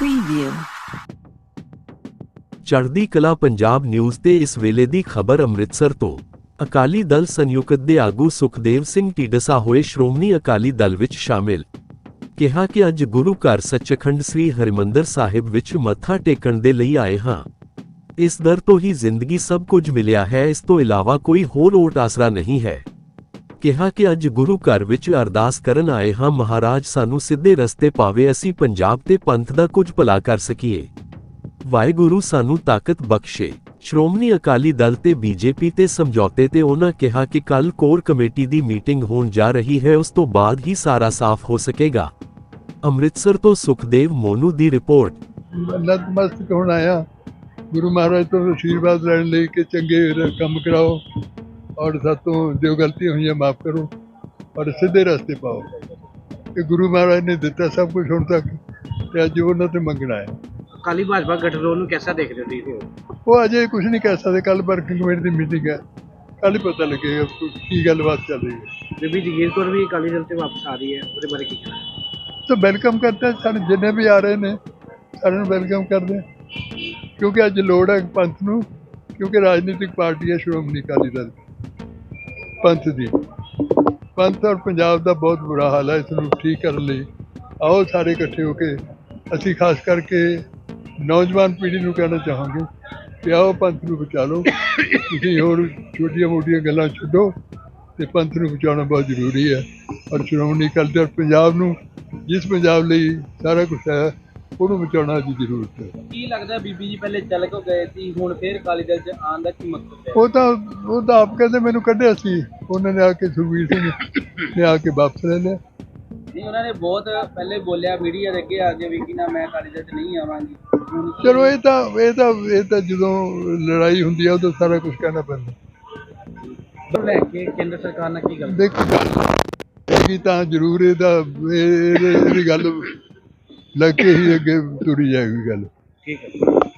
Preview ਚੜ੍ਹਦੀ ਕਲਾ Punjab news ਤੇ ਇਸ ਵੇਲੇ ਦੀ ਖਬਰ ਅੰਮ੍ਰਿਤਸਰ ਤੋਂ। ਅਕਾਲੀ ਦਲ ਸੰਯੁਕਤ ਦੇ ਆਗੂ ਸੁਖਦੇਵ ਸਿੰਘ ਢੀਡਸਾ ਹੋਏ ਸ਼੍ਰੋਮਣੀ ਅਕਾਲੀ ਦਲ ਵਿੱਚ ਸ਼ਾਮਿਲ। ਕਿਹਾ ਕਿ ਅੱਜ ਗੁਰੂ ਘਰ ਸੱਚਖੰਡ ਸ੍ਰੀ ਹਰਿਮੰਦਰ ਸਾਹਿਬ ਵਿੱਚ ਮੱਥਾ ਟੇਕਣ ਦੇ ਲਈ ਆਏ ਹਾਂ। ਇਸ ਦਰ ਤੋਂ ਹੀ ਜ਼ਿੰਦਗੀ ਸਭ ਕੁਝ ਮਿਲਿਆ ਹੈ, ਇਸ ਤੋਂ ਇਲਾਵਾ ਕੋਈ ਹੋਰ ਓਟ ਆਸਰਾ ਨਹੀਂ ਹੈ। ਕਿਹਾ ਕਿ ਅੱਜ ਗੁਰੂ ਘਰ ਵਿੱਚ ਅਰਦਾਸ ਕਰਨ ਆਏ ਹਾਂ, ਮਹਾਰਾਜ ਸਾਨੂੰ ਸਿੱਧੇ ਰਸਤੇ ਪਾਵੇ, ਅਸੀਂ ਪੰਜਾਬ ਤੇ ਪੰਥ ਦਾ ਕੁਝ ਭਲਾ ਕਰ ਸਕੀਏ। ਵਾਹਿਗੁਰੂ ਸਾਨੂੰ ਤਾਕਤ ਬਖਸ਼ੇ। ਸ਼੍ਰੋਮਣੀ ਅਕਾਲੀ ਦਲ ਤੇ ਬੀਜੇਪੀ ਤੇ ਸਮਝੌਤੇ ਤੇ ਉਹਨਾਂ ਕਿਹਾ ਕਿ ਕੱਲ ਕੋਰ ਕਮੇਟੀ ਦੀ ਮੀਟਿੰਗ ਹੋਣ ਜਾ ਰਹੀ ਹੈ, ਉਸ ਤੋਂ ਬਾਅਦ ਹੀ ਸਾਰਾ ਸਾਫ਼ ਹੋ ਸਕੇਗਾ। ਅੰਮ੍ਰਿਤਸਰ ਤੋਂ ਸੁਖਦੇਵ ਮੋਨੂ ਦੀ ਰਿਪੋਰਟ। ਨਤਮਸਤਕ ਹੋਣ ਆਇਆ? ਗੁਰੂ ਮਹਾਰਾਜ ਤੋਂ ਆਸ਼ੀਰਵਾਦ ਲੈਣ ਲਈ ਕਿ ਚੰਗੇ ਕੰਮ ਕਰਾਓ। ਔਰ ਸਾਤੋਂ ਜੋ ਗਲਤੀਆਂ ਹੋਈਆਂ ਮਾਫ ਕਰੋ ਔਰ ਸਿੱਧੇ ਰਸਤੇ ਪਾਓ। ਕਿ ਗੁਰੂ ਮਹਾਰਾਜ ਨੇ ਦਿੱਤਾ ਸਭ ਕੁਝ ਹੁਣ ਤੱਕ ਤੇ ਅੱਜ ਉਹਨਾਂ ਤੇ ਮੰਗਣਾ ਹੈ। ਅਕਾਲੀ ਭਾਜਪਾ ਗਠਜੋੜ ਨੂੰ ਕਿਹਦਾ ਦੇਖਦੇ ਹੋ ਤੁਸੀਂ? ਉਹ ਅਜੇ ਕੁਝ ਨਹੀਂ ਕਹਿ ਸਕਦੇ ਕੱਲ ਵਰਕਿੰਗ ਕਮੇਟੀ ਦੀ ਮੀਟਿੰਗ ਹੈ। ਕੱਲ ਹੀ ਪਤਾ ਲੱਗੇਗਾ ਕਿ ਕੀ ਗੱਲਬਾਤ ਚੱਲ ਰਹੀ ਹੈ। ਬੀਬੀ ਜਗੀਰ ਕੌਰ ਵੀ ਅਕਾਲੀ ਦਲ ਤੇ ਵਾਪਸ ਆ ਰਹੀ ਹੈ ਉਹਦੇ ਬਾਰੇ ਕੀ ਕਹਿਣਾ? ਤਾਂ ਵੈਲਕਮ ਕਰਦੇ ਹਾਂ ਸਾਨੂੰ ਜਿੰਨੇ ਵੀ ਆ ਰਹੇ ਨੇ ਸਾਰਿਆਂ ਨੂੰ ਵੈਲਕਮ ਕਰਦੇ ਹਾਂ। ਕਿਉਂਕਿ ਅੱਜ ਲੋੜ ਹੈ ਪੰਥ ਨੂੰ ਕਿਉਂਕਿ ਰਾਜਨੀਤਿਕ ਪਾਰਟੀ ਹੈ ਸ਼੍ਰੋਮਣੀ ਅਕਾਲੀ ਦਲ ਪੰਥ ਦੀ। ਪੰਥ ਔਰ ਪੰਜਾਬ ਦਾ ਬਹੁਤ ਬੁਰਾ ਹਾਲ ਹੈ ਇਸ ਨੂੰ ਠੀਕ ਕਰਨ ਲਈ। ਆਓ ਸਾਰੇ ਇਕੱਠੇ ਹੋ ਕੇ ਅਸੀਂ ਖਾਸ ਕਰਕੇ ਨੌਜਵਾਨ ਪੀੜ੍ਹੀ ਨੂੰ ਕਹਿਣਾ ਚਾਹਾਂਗੇ ਕਿ ਆਓ ਪੰਥ ਨੂੰ ਬਚਾ ਲਓ। ਤੁਸੀਂ ਹੋਰ ਛੋਟੀਆਂ ਮੋਟੀਆਂ ਗੱਲਾਂ ਛੱਡੋ ਤੇ ਪੰਥ ਨੂੰ ਬਚਾਉਣਾ ਬਹੁਤ ਜ਼ਰੂਰੀ ਹੈ। ਔਰ ਸ਼੍ਰੋਮਣੀ ਅਕਾਲੀ ਦਲ ਪੰਜਾਬ ਨੂੰ, ਜਿਸ ਪੰਜਾਬ ਲਈ ਸਾਰਾ ਕੁਝ ਹੈ ਉਹਨੂੰ ਬਚਾਉਣਾ ਅੱਜ ਜ਼ਰੂਰਤ ਹੈ। ਕੀ ਲੱਗਦਾ ਬੀਬੀ ਜੀ ਪਹਿਲੇ ਚੱਲ ਕੇ ਗਏ ਸੀ ਹੁਣ ਫੇਰ ਅਕਾਲੀ ਦਲ ਚ ਆਉਣ ਦਾ ਕੀ ਮਕਸਦ ਹੈ? ਉਹ ਤਾਂ ਉਹ ਤਾਂ ਆਪ ਕਹਿੰਦੇ ਮੈਨੂੰ ਕੱਢਿਆ ਸੀ। ਉਹਨਾਂ ਨੇ ਆ ਕੇ ਸੁਖਬੀਰ ਸਿੰਘ ਨੇ ਆ ਕੇ ਵਾਪਸ ਲੈ ਲਿਆ। ਨਹੀਂ ਉਹਨਾਂ ਨੇ ਬਹੁਤ ਪਹਿਲੇ ਬੋਲਿਆ ਮੀਡੀਆ ਦੇ ਅੱਗੇ ਆ ਕੇ ਵੀ ਕਿ ਨਾ ਮੈਂ ਅਕਾਲੀ ਦਲ ਚ ਨਹੀਂ ਆਵਾਂਗੀ। ਚਲੋ ਇਹ ਤਾਂ ਇਹ ਤਾਂ ਇਹ ਤਾਂ ਜਦੋਂ ਲੜਾਈ ਹੁੰਦੀ ਹੈ ਉਦੋਂ ਸਾਰਾ ਕੁਝ ਕਹਿਣਾ ਪੈਂਦਾ। ਲੈ ਕੇ ਕੇਂਦਰ ਸਰਕਾਰ ਨਾਲ ਕੀ ਗੱਲ? ਦੇਖੋ ਗੱਲ ਤਾਂ ਜ਼ਰੂਰ ਇਹਦਾ ਇਹ- ਇਹਦੇ- ਇਹਦੀ ਗੱਲ ਲੱਗ ਕੇ ਹੀ ਅੱਗੇ ਤੁਰੀ ਜਾਏਗੀ ਗੱਲ। ਠੀਕ ਹੈ।